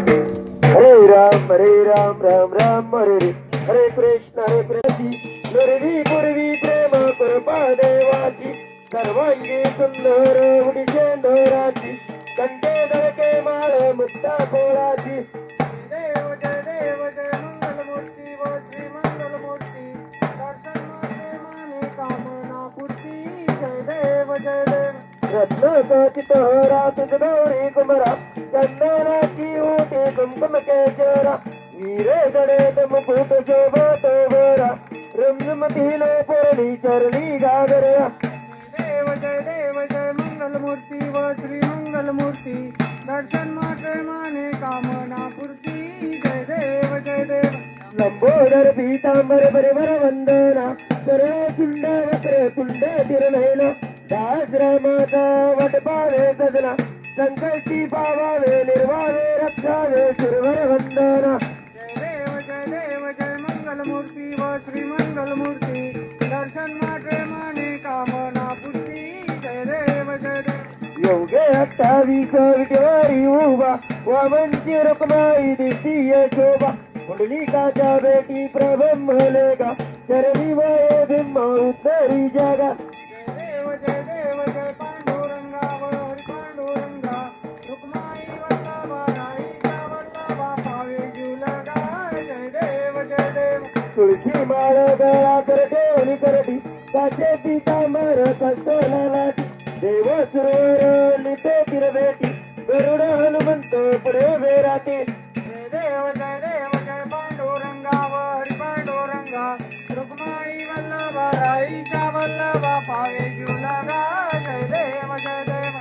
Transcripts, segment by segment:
हरे राम हरे राम राम राम हरे हरे हरे कृष्ण हरे कृष्ण. पूर्वी पूर्वी प्रेम कृपा देवाची. सर्वांगी सुंदर उडीचे नराची कंटे दळके माळ मुक्ता कोळाची. रत्न कथित रात गौरी कुमरा चंदनाची ओटी कुमकुम केशरा वीरे गणेत मुकुट शोभत वरा रमझमतीलो पोळी चरणी गागरया देव जय देव जय मंगल मंगलमूर्ती व श्री मंगल मंगलमूर्ती दर्शन मात्र माने कामना पूर्ती जय देव जय देव लंबोदर पीतांबर परिवर वंदना सर्व चुंड वक्र कुंड तिरनयना दास रामाचा वट पावे सजना संकष्टी पावावे निर्वावे रक्षावे सुरवर वंदना जय देव जय देव जय मंगलमूर्ती व श्री मंगलमूर्ती दर्शन माते माने कामना पूर्ती जय देव जय देव योगे अठ्ठावीस विटेवारी उभा. वामनची रुक्माई दिसतीय शोभा. पुंडलिकाच्या बेटी प्रब्रह्मलेगा चरणी वये बिंब उत्तरी जगा. करटी काचे मर कस्तला देव सुरवर लिते किरबेटी गरुड हनुमंत पुढे वेराटे जय देव जय देव जय पांडुरंगा हरी पांडुरंगा. रुक्माई वल्लभा राईचा वल्लभा पावे जुलगा जय देव जय देव.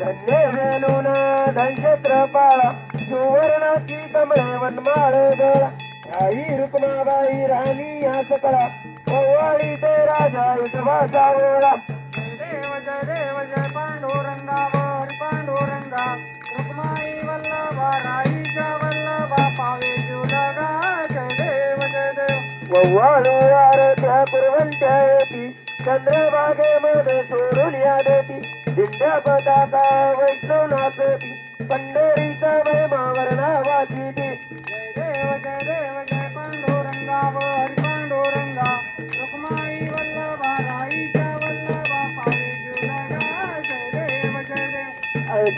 धन्य वेलून धनक्षेत्र पाळा सुवर्णाची कमळे वनमाळ गळा. आई रुक्माबाई राणी या सकळा पवाळी जय राजा देव जय देव जय पांडुरंगावर पांडुरंगा रुक्माई वल्लभा राईचा वल्लभा पावे जुलगा जय देव जय देव वव्वाळू आरत्या पुरवंत्या येती चंद्रभागेमध्ये सोडून या देती दिंड्या पताका वैष्णव नाचती पंढरीचा वैमावर नावाची ती जय देव जय देव जय पांडुरंगावर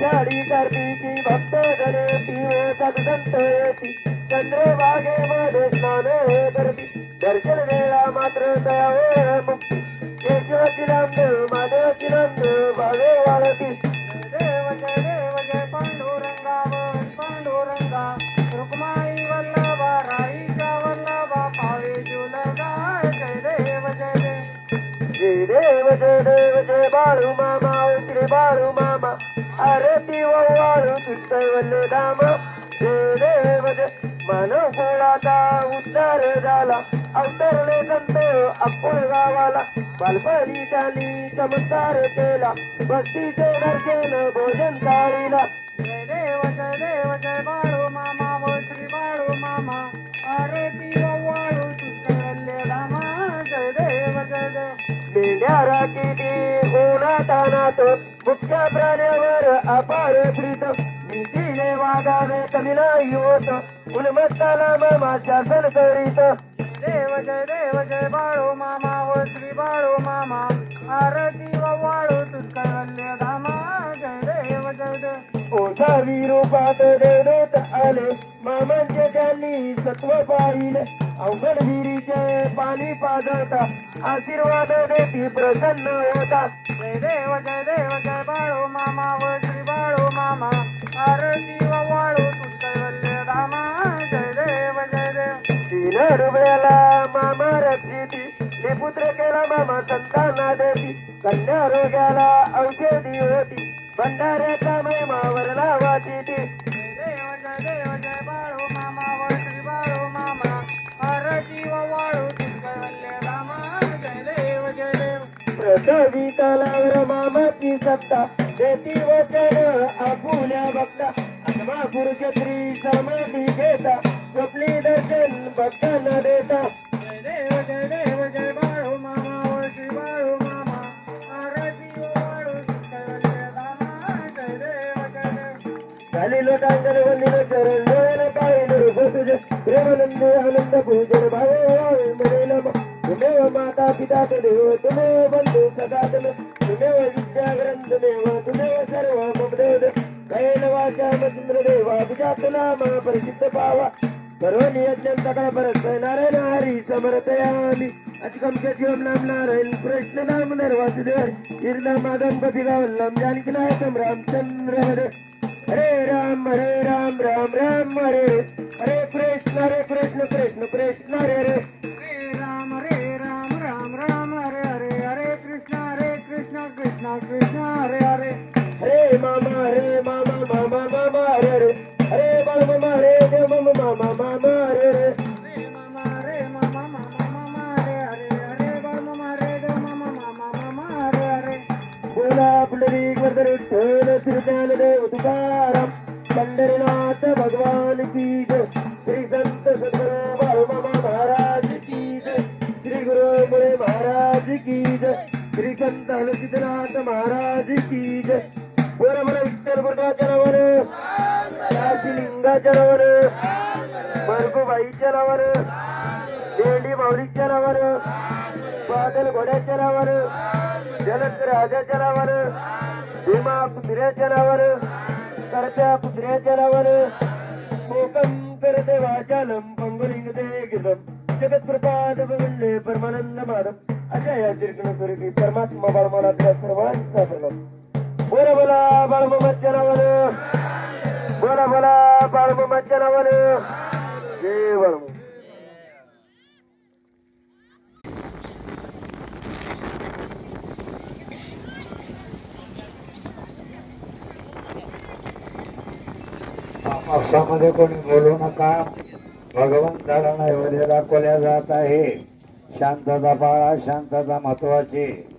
देव आषाढी कार्तिकी भक्त गणेती व सदसंत येती. चंद्रभागेमध्ये स्नान हे करती दर्शन वेळा मात्र दयावर मुक्ती. केशवाची नांद माधवाची नांद भावे वाळती देव जय देव जय पांडुरंगा. पांडुरंगा रुक्माई वल्लभा राईचा वल्लभा पावे जुलगा जय देव जय देव. जय देव जय देव जय बाळू मामा श्री बाळू मामा. आरती वाळू सुतवले धाम. जय देव जय मानव कुळाचा उद्धार झाला. अवतरले संत अप्पळ गावाला. बालपणी त्यांनी चमत्कार केला. भक्तीचे दर्शन भोजन थाळीला जय देव जय देव जय बाळू मामा व श्री बाळू मामा. आरती वाळू तुझ्या धामा. जय देव जय देव. मेंढ्या राखीती उन्हात अनाथ मुख्य प्राण्यावर अपार प्रीत. नीतीने वागावे कमी नाही होत उन्मत्ताला मामा शासन करीत. देव जय देव जय बाळो मामा व श्री बाळो मामा. आरती वाळू तुझ्या धामा. जय देव जय देव ओसावी रूपात देवत आले. मामांचे त्यांनी सत्व पाहिले. अवघड विहिरीचे पाणी पाजळता आशीर्वाद देती प्रसन्न होता. जय देव जय देव जय बाळो मामा व श्री बाळो मामा. आरती वाळू तुझ्या रामा जय देव जय देव. तीन रुपयाला मामा रक्षिती पुत्र केला मामा संताना देती. कन्या रोग्याला औषधी होती भंडाऱ्याचा महिमा वरला वाचिती जय देव जय देव जय बाळो मामा मामा तलावर मामाची सत्ता शेती वचन आपुल्या बघता आत्मा पुरुष समाधी घेता स्वप्नी दर्शन भक्तांना देता जय देव जय देव जय. बाळू मामा बाळू मामा आरती वंदिन डोळ्याला पाहिलं तुझे प्रेमानंद आनंद भोजन भावे म्हणे नम. तुमेव माता पिता तदेव तुमेव बंधु सदा तमे. तुमेव विद्या ग्रंथमेव तुमेव सर्व मम देव कैल वाचा मचिंद्र देवा तुझ्या तुला परिचित पावा. सर्व नियज्ञं सकळ परत नारायण हरी समर्पयामि अतिकम जीवन शिवम नाम नारायण कृष्ण नाम नरवासुदेव कीर्तन माधव कपिगावल्लम जानकी नायकम रामचंद्र हरे हरे राम हरे राम राम राम हरे हरे हरे कृष्ण हरे कृष्ण कृष्ण कृष्ण हरे हरे हरे राम हरे राम राम राम हरे हरे हरे कृष्ण हरे कृष्ण कृष्ण कृष्ण हरे हरे हरे मामा हरे मामा मामा मामा हरे हरे हरे बाळ मामा हरे देव मामा मामा मामा हरे हरे हरे बोला पुंडलिक वर्धन विठ्ठल श्री देव तुकाराम. पंढरीनाथ भगवान की जय. श्री संत सद्गुरु बाळूमामा महाराज की जय. श्री गुरु मुळे महाराज की जय. श्री संत हलसिद्धनाथ महाराज की जय. बोला मला विठ्ठल गुरुनाच्या नावानं. लिंगाच्या नावानं. मरगूबाईच्या नावानं. देंडी माऊलीच्या नावानं. बादल घोड्याच्या नावानं. जलद राजाच्या नावानं भीमा पुत्र्याच्या नावानं करत्या पुत्र्याच्या नावानं मोकम करते वाचालम पंगुलिंग ते गिरम जगत प्रपाद वंदे परमानंद माधव. अशा या चिरकण स्वरूपी परमात्मा बाळमानातल्या सर्वांचा प्रणाम बोला बोला बाळमामाच्या नावानं बोला बोला बाळमामाच्या नावानं जय बाळमा पक्षामध्ये कोणी बोलू नका. भगवंताला नैवेद्य दाखवल्या जात आहे. शांतता पाळा शांतता महत्वाची.